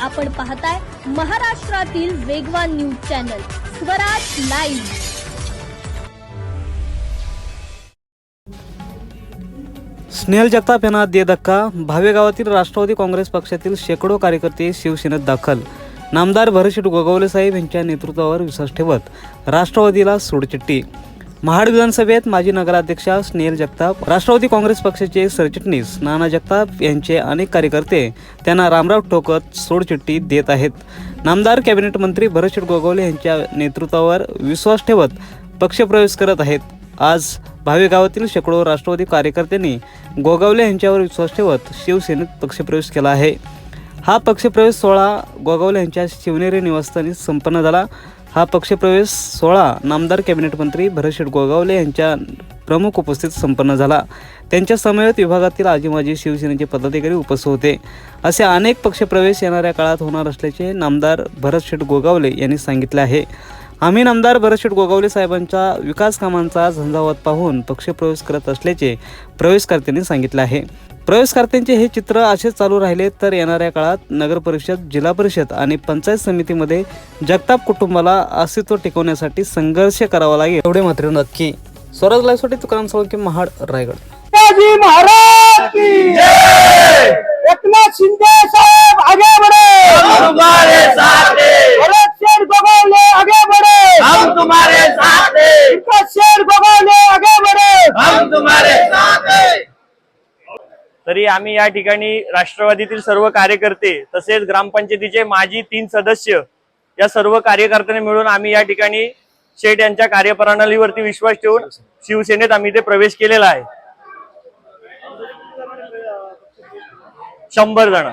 आपण पाहताय महाराष्ट्रातील वेगवान news channel Swaraj live. Snehal Jagtap यांना दे धक्का. भावे गावातील राष्ट्रवादी काँग्रेस पक्षातील शेकडो कार्यकर्ते शिवसेनेत दाखल. नामदार भरतशेठ गोगवले साहेब यांच्या नेतृत्वावर विश्वास ठेवत राष्ट्रवादीला सोडचिठ्ठी. महाड विधानसभेत माजी नगराध्यक्षा स्नेहल जगताप राष्ट्रवादी काँग्रेस पक्षाचे सरचिटणीस नाना जगताप यांचे अनेक कार्यकर्ते त्यांना रामराव ठोकत सोडचिठ्ठी देत आहेत. नामदार कॅबिनेट मंत्री भरत गोगावले यांच्या नेतृत्वावर विश्वास ठेवत पक्षप्रवेश करत आहेत. आज भावे गावातील शेकडो राष्ट्रवादी कार्यकर्त्यांनी गोगावले यांच्यावर विश्वास ठेवत शिवसेनेत पक्षप्रवेश केला आहे. हा पक्षप्रवेश सोहळा गोगावले यांच्या शिवनेरी निवासस्थानी संपन्न झाला. हा पक्षप्रवेश सोहळा नामदार कॅबिनेट मंत्री भरतशेठ गोगावले यांच्या प्रमुख उपस्थित संपन्न झाला. त्यांच्या समवेत विभागातील आजी माजी शिवसेनेचे पदाधिकारी उपस्थित होते. असे अनेक पक्षप्रवेश येणाऱ्या काळात होणार असल्याचे नामदार भरतशेठ गोगावले यांनी सांगितले आहे. आम्ही नामदार भरतशेठ गोगावले साहेबांच्या विकास कामांचा झंझावत पाहून पक्षप्रवेश करत असल्याचे प्रवेशकर्त्यांनी सांगितले आहे. प्रवेशकर्त्यांचे हे चित्र असेच चालू राहिले तर येणाऱ्या काळात नगरपरिषद जिल्हा परिषद आणि पंचायत समितीमध्ये जगताप कुटुंबाला अस्तित्व टिकवण्यासाठी संघर्ष करावा लागेल. एवढे मात्र नक्की. स्वराज लाईव्हसाठी तुकाराम सोळंके महाड रायगड. महाराज एकनाथ शिंदे साहब आगे बढ़े हम तुम्हारे साथ हैं भरत शेर गोगावले आगे बढ़े हम तुम्हारे साथ हैं। विकास शेर गोगावले आगे बढ़े। हम तुम्हारे साथ हैं। तरी आम्ही या ठिकाणी राष्ट्रवादीतील सर्व कार्यकर्ते तसेच ग्रामपंचायतीचे माजी तीन सदस्य या सर्व कार्यकर्त्यांनी मिळून आम्ही या ठिकाणी शेठ यांच्या कार्यप्रणालीवरती विश्वास ठेवून शिवसेनेत आम्ही इथे प्रवेश केलेला आहे. शंभर जण.